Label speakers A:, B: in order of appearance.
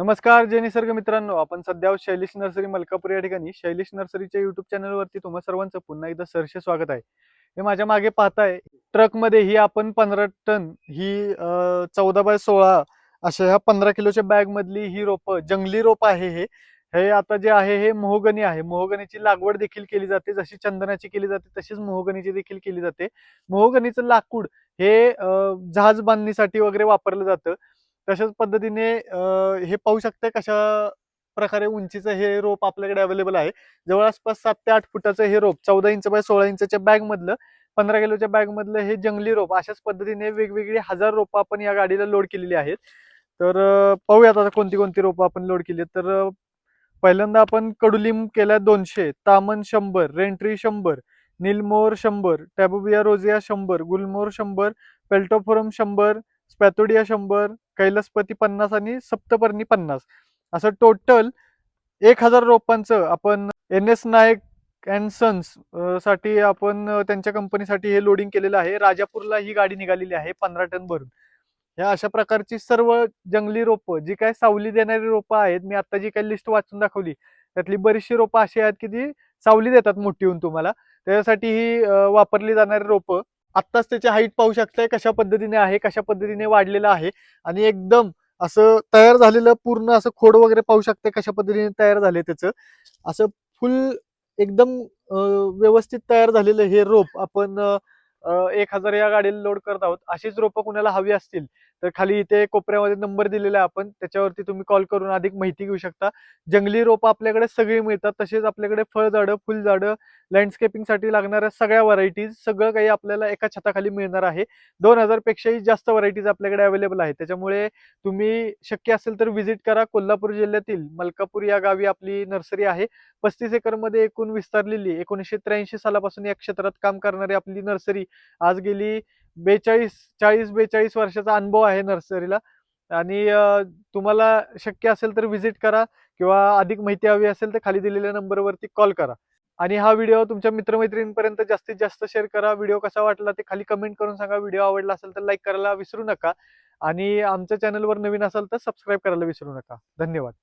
A: नमस्कार जय निसर्ग मित्रांनो. आपण सध्या शैलेश नर्सरी मलकापूर या ठिकाणी. शैलेश नर्सरीच्या युट्यूब चॅनलवरती तुम्हा सर्वांचं पुन्हा एकदा सरसे स्वागत आहे. हे माझ्या मागे पाहताय ट्रकमध्ये ही आपण पंधरा टन ही चौदा बाय सोळा अशा ह्या पंधरा किलोच्या बॅग मधली ही रोपं जंगली रोप आहे हे. हे आता जे आहे हे मोहगणी आहे. मोहगनीची लागवड देखील केली जाते. जशी चंदनाची केली जाते तशीच मोहगणीची देखील केली जाते. मोहगणीचं लाकूड हे जहाज बांधणीसाठी वगैरे वापरलं जातं. तशाच पद्धतीने हे पाहू शकता? कशा प्रकारे उंचीचं हे रोप आपल्याकडे अवेलेबल आहे? जवळपास सात ते आठ फुटाचं हे रोप चौदा इंच बाय सोळा इंचच्या बॅग मधलं पंधरा किलोच्या बॅग मधलं हे जंगली रोप अशाच पद्धतीने वेगवेगळी हजार रोपं आपण या गाडीला लोड केलेली आहेत. तर पाहूयात आता कोणती कोणती रोपं आपण लोड केली तर पहिल्यांदा आपण कडुलिंब केल्या दोनशे तामन शंभर रेंट्री शंभर निलमोर शंभर टॅबुबिया रोजिया शंभर गुलमोर शंभर पेल्टोफोरम शंभर स्पॅथोडिया शंभर कैलसपती पन्नास आणि सप्तपर्णी पन्नास. असं टोटल एक हजार रोपांचं आपण एन एस नायक अँड सन्ससाठी आपण त्यांच्या कंपनीसाठी हे लोडिंग केलेलं आहे. राजापूरला ही गाडी निघालेली आहे पंधरा टन भरून. ह्या अशा प्रकारची सर्व जंगली रोपं जी काय सावली देणारी रोपं आहेत मी आता जी काही लिस्ट वाचून दाखवली त्यातली बरीचशी रोपं अशी आहेत की ती सावली देतात मोठी होऊन तुम्हाला. त्याच्यासाठी ही वापरली जाणारी रोपं आत्ताच त्याची हाईट पाहू शकताय कशा पद्धतीने आहे कशा पद्धतीने वाढलेलं आहे. आणि एकदम असं तयार झालेलं पूर्ण असं खोड वगैरे पाहू शकताय कशा पद्धतीने तयार झाले त्याचं. असं फुल एकदम व्यवस्थित तयार झालेलं हे रोप आपण एक हजार या गाडीला लोड करत आहोत. अशीच रोपं कुणाला हवी असतील तर खाली इथे कोपऱ्यामध्ये नंबर दिलेला आहे आपण. त्याच्यावरती तुम्ही कॉल करून अधिक माहिती घेऊ शकता. जंगली रोपं आपल्याकडे सगळी मिळतात. तसेच आपल्याकडे फळझाडं फुलझाडं लँडस्केपिंगसाठी लागणाऱ्या सगळ्या व्हरायटीज सगळं काही आपल्याला एका छताखाली मिळणार आहे. दोन हजारपेक्षाही जास्त व्हरायटीज आपल्याकडे अवेलेबल आहे त्याच्यामुळे तुम्ही शक्य असेल तर व्हिजिट करा. कोल्हापूर जिल्ह्यातील मलकापूर या गावी आपली नर्सरी आहे. पस्तीस एकरमध्ये एकूण विस्तारलेली एकोणीसशे त्र्याऐंशी सालापासून या क्षेत्रात काम करणारी आपली नर्सरी आज गेली बेचाळीस चाळीस बेचाळीस वर्षाचा अनुभव आहे नर्सरीला. आणि तुम्हाला शक्य असेल तर व्हिजिट करा किंवा अधिक माहिती हवी असेल तर खाली दिलेल्या नंबरवरती कॉल करा. आणि हा व्हिडिओ तुमच्या मित्रमैत्रिणींपर्यंत जास्तीत जास्त शेअर करा. व्हिडिओ कसा वाटला ते खाली कमेंट करून सांगा. व्हिडिओ आवडला असेल तर लाईक करायला विसरू नका. आणि आमच्या चॅनलवर नवीन असाल तर सबस्क्राईब करायला विसरू नका. धन्यवाद.